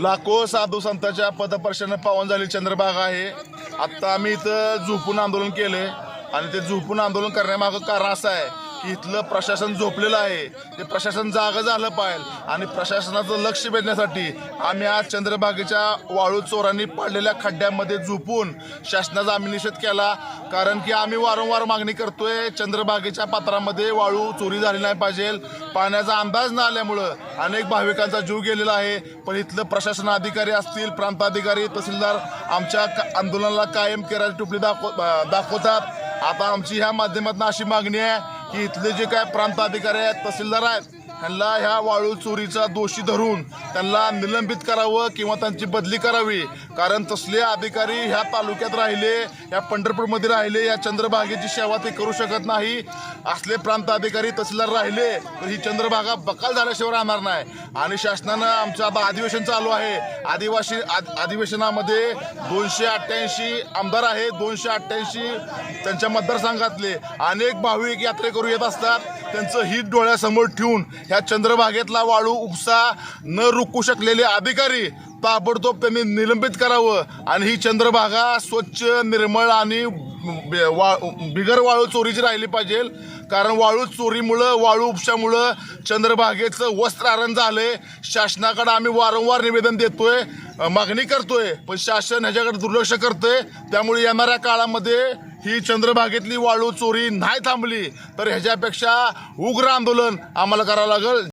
लाखो साधू संतांच्या पदपर्शाने पावन झाली चंद्रबाग आहे. आत्ता आम्ही इथं झोपून आंदोलन केलंय आणि ते झोपून आंदोलन करण्यामागं कारण असं आहे की इथलं प्रशासन झोपलेलं आहे. ते प्रशासन जागं झालं पाहिजे आणि प्रशासनाचं लक्ष वेधण्यासाठी आम्ही आज चंद्रभागेच्या वाळू चोरांनी पडलेल्या खड्ड्यामध्ये झोपून शासनाचा आम्ही निषेध केला. कारण की आम्ही वारंवार मागणी करतोय चंद्रभागेच्या पात्रामध्ये वाळू चोरी झाली नाही पाहिजे. पाण्याचा अंदाज न आल्यामुळं अनेक भाविकांचा जीव गेलेला आहे. पण इथलं प्रशासन अधिकारी असतील प्रांताधिकारी तहसीलदार आमच्या आंदोलनाला कायम केराची टुपली दाखव दाखवतात. आता आमची ह्या माध्यमातून अशी मागणी आहे की इथले जे काय प्रांताधिकारी आहेत तहसीलदार आहेत त्यांना ह्या वाळू चोरीचा दोषी धरून त्यांना निलंबित करावं किंवा त्यांची बदली करावी. कारण तसले अधिकारी ह्या तालुक्यात राहिले या पंढरपूरमध्ये राहिले या चंद्रभागेची सेवा ते करू शकत नाही. असले प्रांत अधिकारी तहसीलदार राहिले तर ही चंद्रभागा बकाल झाल्याशिवाय राहणार नाही. आणि शासनानं आमचं आता अधिवेशन चालू आहे. आदिवासी अधिवेशनामध्ये दोनशे अठ्ठ्याऐंशी आमदार आहेत दोनशे अठ्ठ्याऐंशी त्यांच्या मतदारसंघातले अनेक भाविक यात्रेकरू येत असतात. त्यांचं हित डोळ्यासमोर ठेवून ह्या चंद्रभागेतला वाळू उपसा न रुकू शकलेले अधिकारी ताबडतोब त्यांनी निलंबित करावं. आणि ही चंद्रभागा स्वच्छ निर्मळ आणि वा बिगर वाळू चोरीची राहिली पाहिजे. कारण वाळू चोरीमुळं वाळू उपशामुळं चंद्रभागेचं वस्त्रारण झालंय. शासनाकडे आम्ही वारंवार निवेदन देतोय मागणी करतोय. पण शासन ह्याच्याकडे दुर्लक्ष करतंय. त्यामुळे येणाऱ्या काळामध्ये ही चंद्रभागेतली वाळू चोरी नाही थांबली तर ह्याच्यापेक्षा उग्र आंदोलन आम्हाला करावं लागेल.